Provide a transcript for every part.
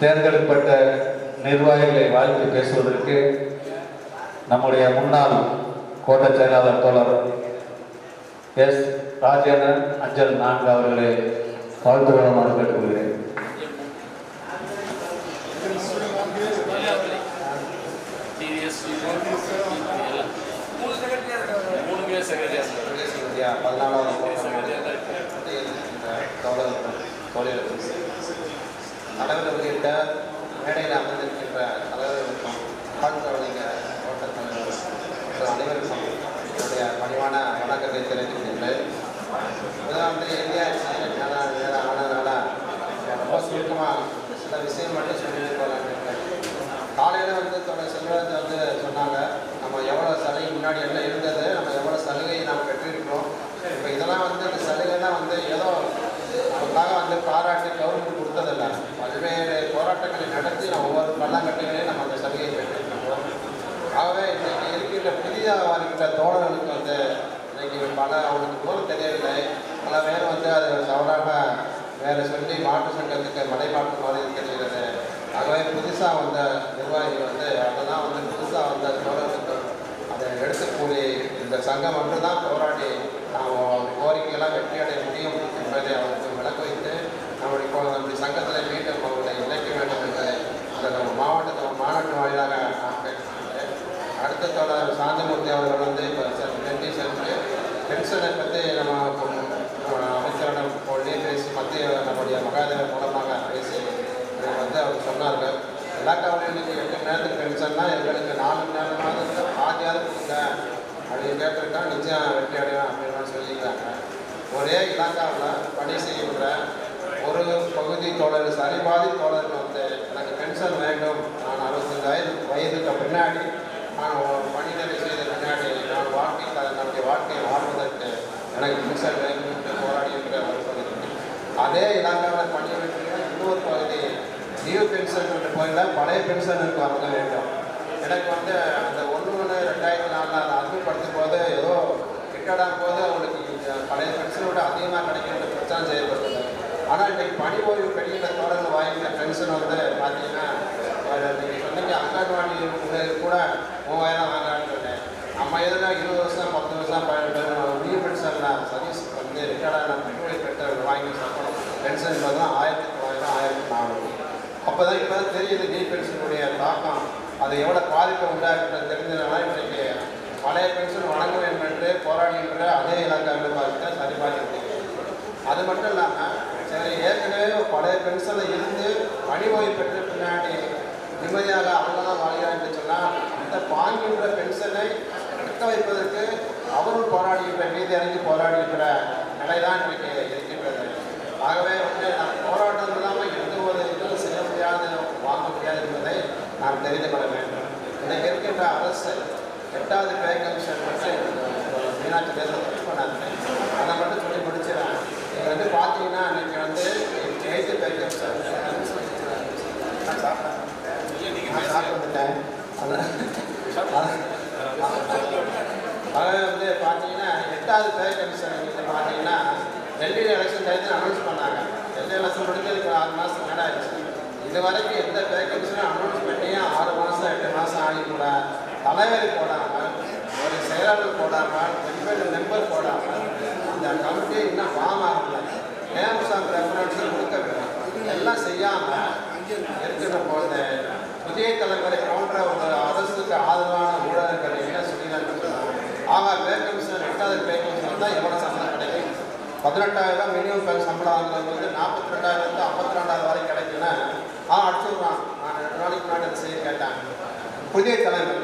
தேர்ந்தெடுக்கப்பட்ட நிர்வாகிகளை வாழ்த்து பேசுவதற்கு நம்முடைய முன்னாள் கோட்ட செயலாளர் தோழர் எஸ் ராஜேந்திரன் அஞ்சல் நான்கு அவர்களை வாழ்த்துவதமாக கேட்டுக்கொள்கிறேன். மூணுமே தோழர் இந்தியா தலைவர் அவர்கிட்ட மேடையில் அமர்ந்திருக்கின்ற தலைவர்களுக்கும் ஆழ்ந்தவழிங்க தோட்ட தலைவர் அனைவருக்கும் என்னுடைய பணிவான வணக்கத்தை தெரிவிக்கின்றேன் முதலமைச்சர் இந்தியா ஆனதுனால ரொம்ப சுருக்கமாக சில விஷயம் மட்டும் சொல்லிட்டு போகலான்னு இருக்கேன் காலையில் வந்து தொலை செல்வத்தை வந்து சொன்னாங்க நம்ம எவ்வளோ சலுகை முன்னாடி என்ன இருந்தது நம்ம எவ்வளோ சலுகையை நாம் பெற்றிருக்கிறோம் இப்போ இதெல்லாம் வந்து இந்த சலுகைலாம் வந்து ஏதோ நமக்காக வந்து பாராட்டி கவர்மெண்ட் கொடுத்ததில்ல பல்வேறு போராட்டங்களை நடத்தி நம்ம ஒவ்வொரு பள்ளங்கட்டுகளையும் நம்ம அந்த சலுகையை பெற்றிருக்கிறோம் ஆகவே இன்னைக்கு இருக்கின்ற வருகின்ற தோழர்களுக்கு வந்து இன்னைக்கு பல அவனுக்கு தூரம் தெரியவில்லை. பல பேர் வந்து அது தவறாக வேறு சொல்லி மாட்டு சங்கத்துக்கு மடைமாற்று மாதிரி தெரிகிறது. ஆகவே புதுசாக வந்த நிர்வாகிகள் வந்து அதெல்லாம் வந்து புதுசாக வந்த தோழர்களுக்கு அதை எடுத்துக்கூறி இந்த சங்கம் மட்டும் தான் போராடி நாம் கோரிக்கையெல்லாம் வெற்றி அடைய முடியும் என்பதை அவருக்கு விளக்க வைத்து நம்முடைய கோ- நம்முடைய சங்கத்தில் மீண்டும் அவர்களை இணைக்க வேண்டும் என்று அந்த நம்ம மாவட்டத்தில் மாநாட்டு வாயிலாக நான் கேட்டுக்கொண்டேன் சார் சாந்தமூர்த்தி அவர்கள் வந்து இப்போ டெல்லி சென்று பென்ஷனை பற்றி நம்ம நம்ம அமைச்சரிடம் சொல்லி பேசி மத்திய நம்முடைய மகாதேவன் மூலமாக பேசி இதை வந்து அவர் சொன்னார்கள். எல்லா கவலைகளுக்கு எட்டு மணி நேரத்துக்கு பென்ஷன்னா எங்களுக்கு நாலு மணி நேரமாவது பாதியாவது கொடுங்க. அப்படின்னு கேட்டிருக்கா நிச்சயம் வெற்றி அடையும் அப்படின்னு சொல்லியிருக்காங்க ஒரே இலாக்காவில் பணி செய்கின்ற ஒரு பகுதி தோழர் சரிபாதி தோழர்கள் வந்து எனக்கு பென்ஷன் வேண்டும். நான் அறுபத்தஞ்சாயிரம் வயது வயதுக்கு பின்னாடி நான் ஒரு செய்த பின்னாடி நான் வாழ்க்கையில் அது நம்முடைய வாழ்க்கையை வாழ்வதற்கு எனக்கு மின்சார வேண்டும் என்று போராடுகின்ற ஒரு பகுதி அதே இலாக்காவில் பணிபுரிகிற இன்னொரு பகுதி நியூ பென்ஷன் என்ற போயில பழைய பென்ஷனுக்கு வர வேண்டும். எனக்கு வந்து அந்த ஒன்று ஒன்று ரெண்டாயிரத்தி நாலில் அதை அறிமுகப்படுத்தும் போது ஏதோ ரிட்டர்டாகும் போது அவங்களுக்கு பழைய பழைய பென்ஷனோட அதிகமாக கிடைக்கின்ற பிரச்சனை செய்யப்பட்டது. ஆனால் இன்றைக்கு பணி ஓய்வு பெறுகின்ற தொடர்ந்து வாங்கின பென்ஷன் வந்து பார்த்தீங்கன்னா நீங்கள் சொன்னீங்க அங்கன்வாடி ஊழியர் கூட மூவாயிரம் வாங்கலான்னு சொன்னேன் நம்ம எதுனா இருபது வருஷம் பத்து வருஷம் பன்னெண்டு நியூ பென்ஷனில் சர்வீஸ் வந்து ரிட்டர்டான பெட்ரோல் பெற்றவர்கள் வாங்கி சம்பளம் பென்ஷன் தான் ஆயிரத்தி தொள்ளாயிரம் ஆயிரத்தி நானூறு அப்போ தான் இப்போ தான் தெரியுது நீ பென்ஷனுடைய தாக்கம் அது எவ்வளோ பாதிப்பை உண்டாக்குறது தெரிஞ்சதுனால இன்றைக்கு பழைய பென்ஷன் வழங்க வேண்டும் என்று போராடுகின்ற அதே இலாக்காவில் பார்த்து சரிபார்க்க அது மட்டும் இல்லாமல் சரி ஏற்கனவே பழைய பென்ஷனில் இருந்து பணி பெற்ற பின்னாடி நிம்மதியாக அவங்களாம் வாழ்கிறார் என்று சொன்னால் அந்த வாங்குகின்ற பென்ஷனை தக்க வைப்பதற்கு அவரும் போராடுகின்ற மீதி இறங்கி போராடுகின்ற நிலை தான் இன்றைக்கு இருக்கின்றது. ஆகவே வந்து நாம் போராட்டம் இல்லாமல் எந்த ஒரு இதுவும் செய்ய முடியாது வாங்க முடியாது என்பதை நாம் தெரிந்து கொள்ள வேண்டும். இன்றைக்கு இருக்கின்ற அரசு எட்டாவது பே கமிஷன் மட்டும் மீனாட்சி தேசம் பண்ணாங்க அதை மட்டும் சொல்லி முடிச்சிடறேன் நீங்கள் வந்து பார்த்தீங்கன்னா இன்றைக்கி வந்து எயித்து பே கமிஷன் நான் சாப்பிட்டேன் நான் சாப்பிட்டு வந்துட்டேன் வந்து பார்த்தீங்கன்னா எட்டாவது பேர் கமிஷன் வந்து பார்த்தீங்கன்னா டெல்லியில் எலெக்ஷன் டைத்தில் அனௌன்ஸ் பண்ணாங்க. டெல்லி எலெக்ஷன் முடிஞ்சதுக்கு ஆறு மாதம் மேலே ஆயிடுச்சு. இது வரைக்கும் எந்த பேர் கமிஷனும் அனௌன்ஸ் பண்ணியும் ஆறு மாதம் எட்டு மாதம் ஆகி கூட தலைவர் போடாமல் ஒரு செயலாளர் போடாமல் வெவ்வேறு மெம்பர் போடாமல் அந்த கமிட்டி இன்னும் ஃபார்ம் ஆகல. நேம் ஆஃப் ரெஃபரன்ஸ் கொடுக்க வேண்டும் எல்லாம் செய்யாமல் இருக்கிற போது புதிய தலைமுறை மற்ற ஒரு அரசுக்கு ஆதரவான ஊடகங்கள் என்ன சொல்லினாங்க ஆகா பே கமிஷன் எட்டாவது பே கமிஷன் தான் எவ்வளோ சம்பளம் கிடைக்கும் பதினெட்டாயிரம் மினிமம் பே சம்பளம் ஆகுறது வந்து நாற்பத்தி ரெண்டாயிரத்து ஐம்பத்தி ரெண்டாயிரம் வரை கிடைக்குன்னா ஆ அடிச்சுடுறான். நான் ரெண்டு நாளைக்கு முன்னாடி அதை செய்ய கேட்டேன் புதிய தலைமுறை.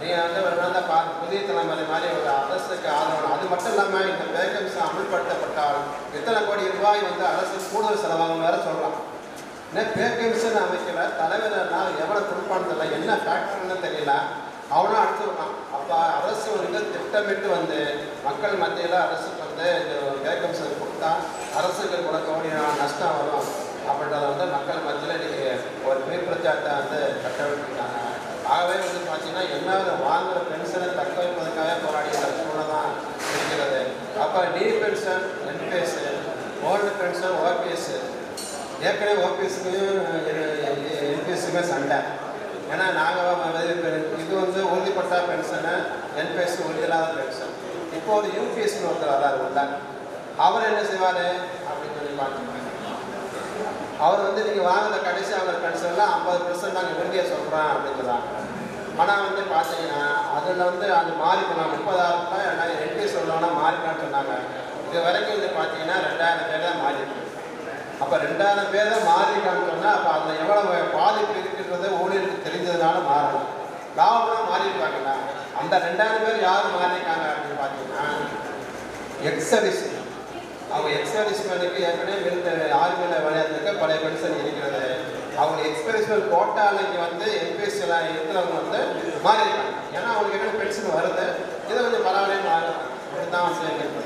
நீங்கள் வந்து ஒரு நாள் தான் புதிய தலைமுறை மாதிரி ஒரு அரசுக்கு ஆதரவு அது மட்டும் இல்லாமல் இந்த வேகன்சி அமல்படுத்தப்பட்டால் எத்தனை கோடி ரூபாய் வந்து அரசு கூடுதல் செலவாகும் வேற சொல்லலாம் இன்னும் வேகன்சின்னு அமைக்கல. தலைவர்னால் எவ்வளோ கொடுப்பான்னு தெரியல. என்ன ஃபேக்டர்னு தெரியல. அவனும் அடுத்துருக்கான் அப்போ அரசு வந்து திட்டமிட்டு வந்து மக்கள் மத்தியில் அரசுக்கு வந்து இந்த வேகன்சி கொடுத்தா அரசுக்கு கூட நஷ்டம் வரும். அப்படின்றத வந்து மக்கள் மத்தியில் நீங்கள் ஒரு பிரச்சாரத்தை வந்து கட்டவிட்டிருக்காங்க ஆகவே வந்து பார்த்தீங்கன்னா என்ன வாங்குகிற பென்ஷனை தக்க வைப்பதற்காக போராடிக்கிற சூழ்நிலை தான் இருக்கிறது. அப்போ நீ pension NPS old pension OPS ஏற்கனவே ஓபிஎஸ்க்குமே என்பிஎஸ்க்குமே சண்டை. ஏன்னா நாங்கள் இது வந்து உறுதிப்பட்ட பென்ஷனு என்பிஎஸ் உறுதியில்லாத பென்ஷன் இப்போ ஒரு யூபிஎஸ்னு ஒருத்தர் வராரு வந்தார் அவர் என்ன செய்வார்? அப்படின்னு சொல்லி பார்த்தீங்கன்னா அவர் வந்து நீங்கள் வாங்கின கடைசி அவங்க பென்ஷனில் ஐம்பது பெர்சன்ட் நாங்கள் விரும்பிய சொல்கிறோம் அப்படின்னு ஆனால் வந்து பார்த்தீங்கன்னா அதில் வந்து அது மாறி போனால் முப்பதாயிரம் ரூபாய் ரெண்டாயிரம் எட்டு சொல்லணும்னா மாறிக்கலாம்னு சொன்னாங்க. இது வரைக்கும் வந்து பார்த்தீங்கன்னா ரெண்டாயிரம் பேர் தான் மாறி இருக்கு. அப்போ ரெண்டாயிரம் பேர் தான் மாறிருக்கான்னு சொன்னால் அப்போ அதில் எவ்வளோ பாதிப்பு இருக்குன்றதை ஊழியருக்கு தெரிஞ்சதுனால மாறணும். லாபம்னா மாறி அந்த ரெண்டாயிரம் பேர் யார் மாறியிருக்காங்க அப்படின்னு பார்த்தீங்கன்னா எக்ஸரிஸ் அவங்க எக்ஸ்பெரிஸ்மெண்ட்டுக்கு ஏற்கனவே விருந்த ஆர்மியில் விளையாட்டுக்கு பழைய பென்ஷன் இருக்கிறது. அவங்க எக்ஸ்பெரிஸ்மெண்ட் இங்கே வந்து என்பிஎஸ்சியில் இருக்கிறவங்க வந்து மாறியிருக்காங்க. ஏன்னா அவங்களுக்கு என்ன பென்ஷன் வருது. இதை கொஞ்சம் பரவாயில்ல மாறும் அப்படி தான் வந்து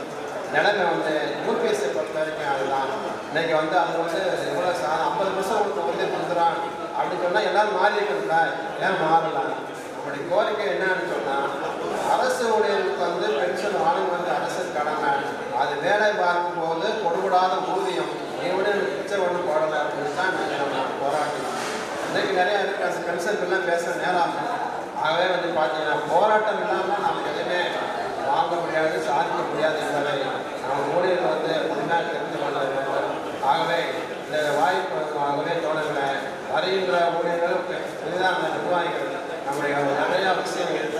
நிலைமை வந்து யூபிஎஸ்சி பொறுத்த வரைக்கும் அதுதான். இன்னைக்கு வந்து அது வந்து எவ்வளோ சார் ஐம்பது பர்சன்ட் ஒருத்தர் வந்து கொடுக்குறான். அப்படின்னு சொன்னால் எல்லாரும் மாறி இருக்கணும்ல ஏன் மாறலாம். நம்முடைய கோரிக்கை என்னன்னு சொன்னால் அரசு ஊழியர்களுக்கு வந்து பென்ஷன் வாங்க வந்து அரசு கடமை. அது வேலை பார்க்கும்போது கொடுக்கூடாத ஊதியம். இவனே எனக்கு பிச்சை ஒன்று போடலை அப்படின்னு தான் நாங்கள் நம்ம போராட்டம். இன்னைக்கு நிறைய பென்ஷன் அந்த பென்ஷனுக்கெல்லாம் பேச நேரம் ஆகவே வந்து பார்த்தீங்கன்னா போராட்டம் இல்லாமல் நமக்கு எதுவுமே பார்க்க முடியாது சாதிக்க முடியாது என்பதை நம்ம ஊழியர்கள் வந்து முன்னாடி தெரிந்து கொள்ள வேண்டும் ஆகவே இந்த வாய்ப்பு ஆகவே தோழர்களை வருகின்ற ஊழியர்களுக்கு இதுதான் அந்த நிர்வாகிகள். நம்முடைய நிறைய விஷயங்கள்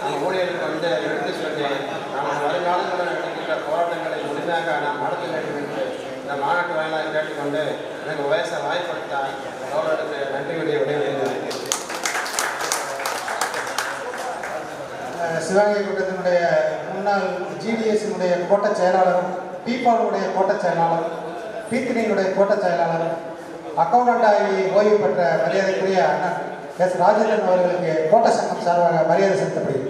நம்ம ஊழியர்களுக்கு வந்து எடுத்து சொல்லி நம்ம வருங்காலங்களில் நடக்கின்ற போராட்டங்களை முழுமையாக நாம் நடத்த வேண்டும் என்று இந்த மாநாட்டு வாயிலாக கேட்டுக்கொண்டு எனக்கு வயசை வாய்ப்படுத்த நன்றி நன்றியுடைய விடைபெறுகிறேன். சிவகங்கை கூட்டத்தினுடைய முன்னாள் ஜிடிஎஸ்னுடைய கோட்டச் செயலாளரும் பீப்பாவுடைய கோட்டச் செயலாளரும் பீத்தினியுடைய கோட்டச் செயலாளரும் அக்கௌண்டன்ட் ஆகி ஓய்வு பெற்ற மரியாதைக்குரிய அண்ணன் எஸ். ராஜேந்திரன் அவர்களுக்கு கோட்ட சங்கம் சார்பாக மரியாதை செலுத்தப்படுகிறது.